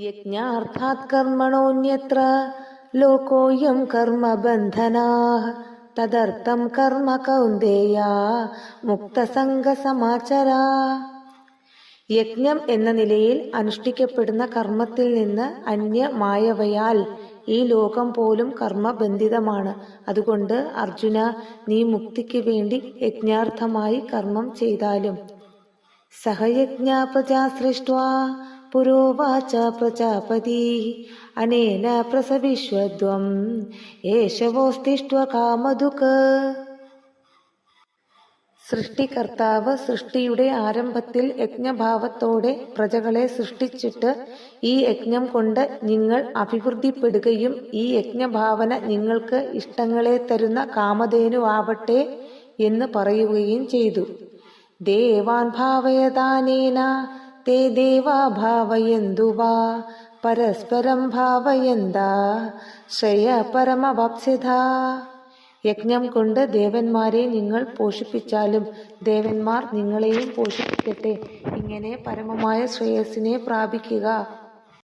യജ്ഞാർത്ഥാത് കർമ്മണോന്യത്ര ലോകോയം കർമ്മബന്ധനാ തദർത്ഥം കർമ്മ കൗന്ദേയ മുക്തസംഗസമാചരാ യജ്ഞം എന്ന നിലയിൽ അനുഷ്ഠിക്കപ്പെടുന്ന കർമ്മത്തിൽ നിന്ന് അന്യമായവയാൽ ഈ ലോകം പോലും കർമ്മബന്ധിതമാണ്. അതുകൊണ്ട് അർജുന നീ മുക്തിക്ക് വേണ്ടി യജ്ഞാർത്ഥമായി കർമ്മം ചെയ്താലും സഹയജ്ഞ സൃഷ്ട്വാ പ്രജാപതി അനേന പ്രസവിശ്വദ്വം ഏഷവോസ്തിഷ്ട്വ കാമതുക്ക് സൃഷ്ടികർത്താവ് സൃഷ്ടിയുടെ ആരംഭത്തിൽ യജ്ഞഭാവത്തോടെ പ്രജകളെ സൃഷ്ടിച്ചിട്ട് ഈ യജ്ഞം കൊണ്ട് നിങ്ങൾ അഭിവൃദ്ധിപ്പെടുകയും ഈ യജ്ഞഭാവന നിങ്ങൾക്ക് ഇഷ്ടങ്ങളെ തരുന്ന കാമധേനുവാവട്ടെ എന്ന് പറയുകയും ചെയ്തു. ദേവാൻ ഭാവയദാനേന തേ देवा വാ പരസ്പരം ഭാവയന്താ ശ്രേയ പരമവാപ്സിത യജ്ഞം കൊണ്ട് ദേവന്മാരെ നിങ്ങൾ പോഷിപ്പിച്ചാലും ദേവന്മാർ നിങ്ങളെയും പോഷിപ്പിക്കട്ടെ. ഇങ്ങനെ പരമമായ ശ്രേയസ്സിനെ പ്രാപിക്കുക.